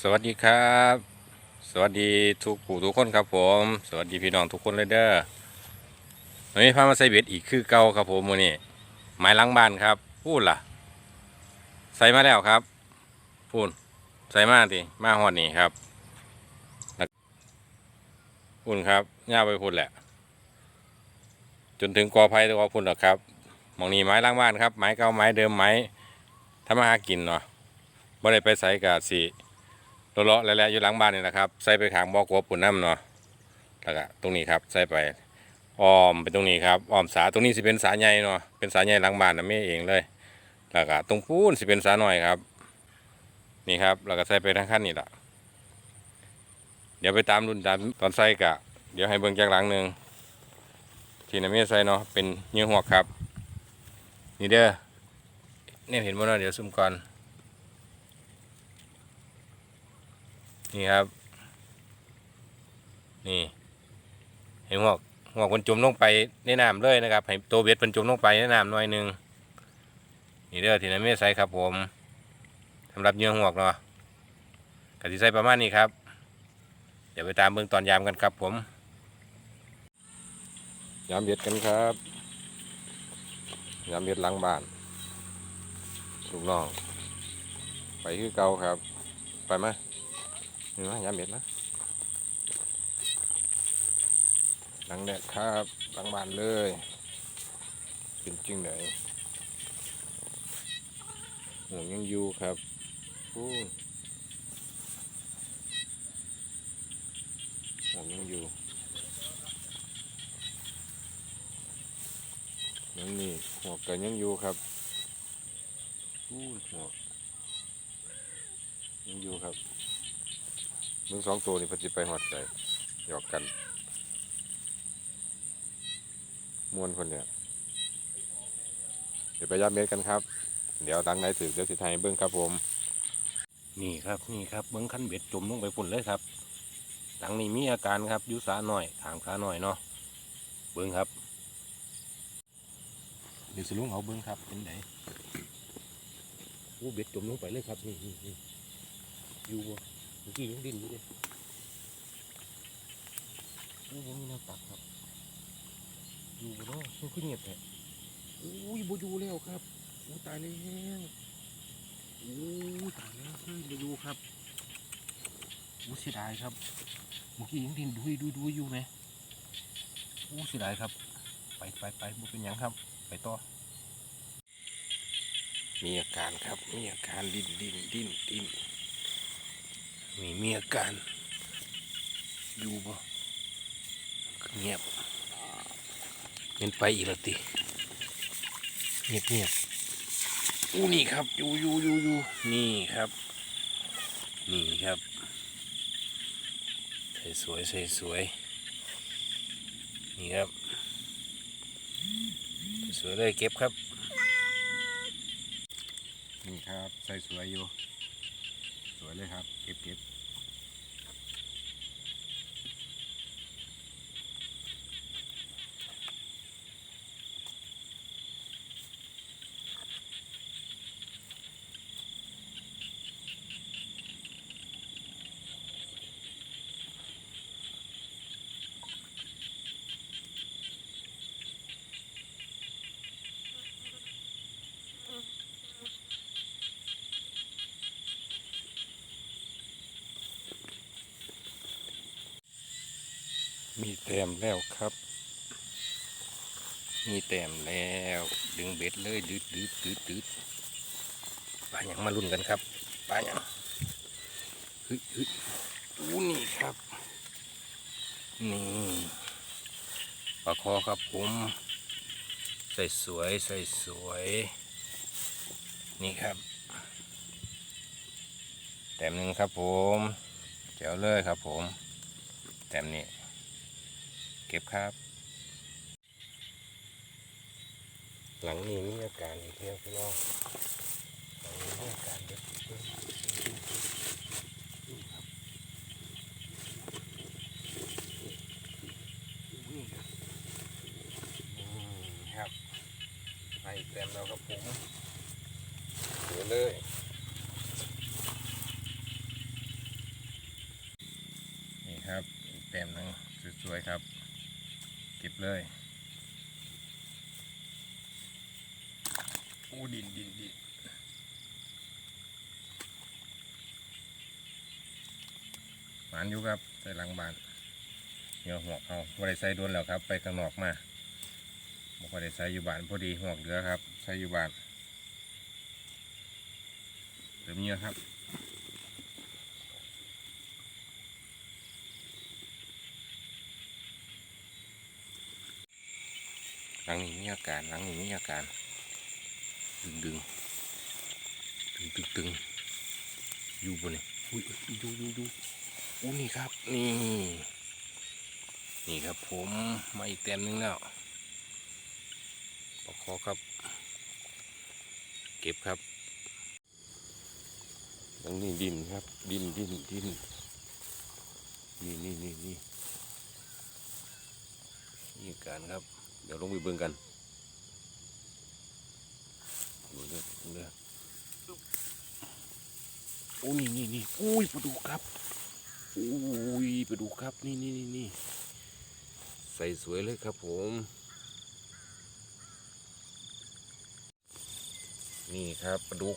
สวัสดีครับ สวัสดีทุกผู้ทุกคนครับผม สวัสดีพี่น้องทุกคนเลยเด้อวันนี้พามาใส่เบ็ดอีกคือเก่าครับผมวันนี้ไม้ล้างบ้านครับพูดล่ะ ใส่มาแล้วครับพูดใส่มาดิมาหอดนี่ครับพูดครับย่าไปพูดแหละ จนถึงกอไผ่ตัวพูดหรอครับมองนี้ไม้ล้างบ้านครับไม้เก่าไม้เดิมไม้ทำมาหากินเนาะบ่ได้ไปใส่กาสี เลาะๆแล้วๆอยู่หลังบ้านนี่นะครับใส่ไปขางบ่อกวปุ่นน้ำเนาะแล้วก็ตรงนี้ครับใส่ไปอ้อมไปตรงนี้ครับอ้อมสาตรงนี้สิเป็นสาใหญ่เนาะเป็นสาใหญ่หลังบ้านนะแม่เองเลยแล้วก็ตรงปูนสิเป็นสาหน่อยครับ นี่ครับแล้วก็ใส่ไปทั้งขั้นนี่แหละเดี๋ยวไปตามรุ่นตามตอนใส่กะ เดี๋ยวให้เบิ่งจากหลังหนึ่งที่นะแม่ใส่เนาะเป็นเนื้อหัวครับนี่เด้อเนี่ยเห็นบ่เนาะเดี๋ยวซุ่มก่อน นี่ครับ นี่ เห็นหัวกหัวกมันจมลงไปในน้ำเลยนะครับให้ตัวเบ็ดมันจมลงไปในน้ำหน่อยหนึงนี่เด้อที่นั่นไม่ใส่ครับผมสำหรับเหยื่อหัวกเนาะกติใส่ประมาณนี้ครับ เดี๋ยวไปตามเบื้องตอนยามกันครับผม ยามเบ็ดกันครับ ยามเบ็ดหล้างบ้านลูกน้องไปคือเก่าครับ ไปไหม นี่นะยาเบ็ดนะหลังแดดครับหลังบานเลย เป็นจริงไหนหมูยังอยู่ครับอู้หมูยังอยู่ยังนี่หัวกันยังอยู่ครับอู้หัวยังอยู่ครับ มึงสองตัวนี่เพันจิไปหอดใจหยอกกันมวนคนเนี่ยเดี๋ยวไปย่าเม็ดกันครับ เดี๋ยวดังไหนถือเดี๋ยวสิไทยเบิ้งครับผม นี่ครับนี่ครับเบิ้งขั้นเบ็ดจมลงไปฝุ่นเลยครับหลังนี้มีอาการครับอยุสาหน่อยถางขาหน่อยเนาะเบิ้งครับ เดี๋ยวสิลุงเอาเบิ้งครับเป็นไหนโอ้เบ็ดจมลงไปเลยครับนี่นี่นี่อยู่บ่ เมื่อกี้ยังดิ้นอยู่เลยโอ้ยมีน้ำตักครับอยู่บ่เนาะมันขึ้นเงียบแท้โอ้ยบ่อยู่แล้วครับโอ้ตายแล้วโอ้ยตายแล้วเฮ้ยบ่อยู่ครับโอ้เสียดายครับเมื่อกี้ยังดิ้นดุยดุยดุยอยู่ไหมโอ้เสียดายครับ ไปไปไปบ่เป็นหยังครับ ไปต่อมีอาการครับ มีอาการดิ้นดิ้นดิ้นดิ้น มีมีอาการอยู่บ่เงียบเงินไปอีกแล้วติเงียบเงียบอู้นี่ครับอยู่อยู่อยู่อยู่นี่ครับ นี่ครับใส่สวยใส่สวยนี่ครับ สวยเลยเก็บครับ นี่ครับใส่สวยอยู่ วยเลยครับ เก็บเก็บ มีแต้มแล้วครับ มีแต้มแล้ว ดึงเบ็ดเลยดืดดืดดืดดืดปลาอย่างมาลุ้นกันครับปลาอย่างเฮ้ยเฮ้ยอู้นี่ครับ นี่ปลาคอครับผม ใส่สวยใส่สวย นี่ครับ แต้มหนึ่งครับผมแจ๋วเลยครับผม แต้มนี้ ก็บครับ หลังนี้มีอาการอีกแล้วพี่น้องหลังนี้มีอาการเด็กเพิ่มนี่ครับนี่ครับอืมครับไปเต็มแล้วครับผมเสือเลยครับอีกแต้มหนึงสวยๆครับเก็บเลยโอ้ดินดินดินหวานอยู่ครับใส่หลังบานเดี๋ยวหัวเอาไม่ได้ใส่โดนแล้วครับ ไปข้างนอกมาบอกว่าได้ใส่อยู่บ้านพอดีหัวเหลือครับใส่อยู่บ้านเดี๋ยวนี้ครับ หลังนี้มีอาการหลังนี้มีอาการ ดึงดึงตึงตึงตึงอยู่บนนี่อุ้ยดูดูดูอู้นี่ครับ นี่ นี่ครับผมมาอีกเต็มนึงแล้วปอกคอครับ เก็บครับตรงนี้ดินครับ ดินดินดินนี่นี่นี่นี่นี่การครับ เดี๋ยวลงไปเบิ่งกันดูเด้อดูเด้อโอ้นี่นี่นี่อุ้ยปลาดุกครับอุ้ยปลาดุกครับนี่นี่นี่นี่ใส่สวยเลยครับผม นี่ครับปลาดุก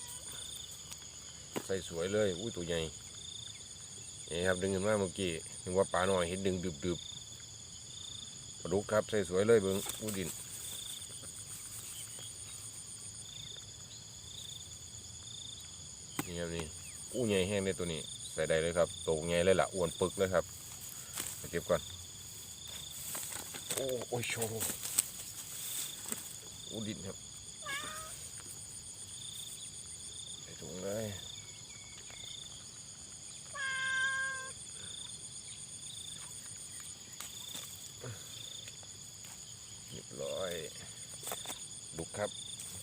ใส่สวยเลยอุ้ยตัวใหญ่นี่ครับดึงขึ้นมาเมื่อกี้นึกว่าปลาหน่อยเห็นดึงดึบดึบ ปลาดุกครับใส่สวยเลยเบิ้งอูดินนี่ครับนี่อู้ใหญ่แห้งเลยตัวนี้ ใส่ได้เลยครับโตใหญ่เลยล่ะอ้วนปึกเลยครับไปเก็บก่อนโอ้โอ้ยโชว์อูดินครับใส่ถุงเลยเรียบร้อยดุกครับ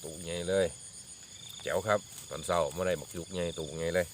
ตูใหญ่ เลยแจ๋วครับ ตอนเศร้าไมื่อไรบอกยุกไงตูใหญ่เลย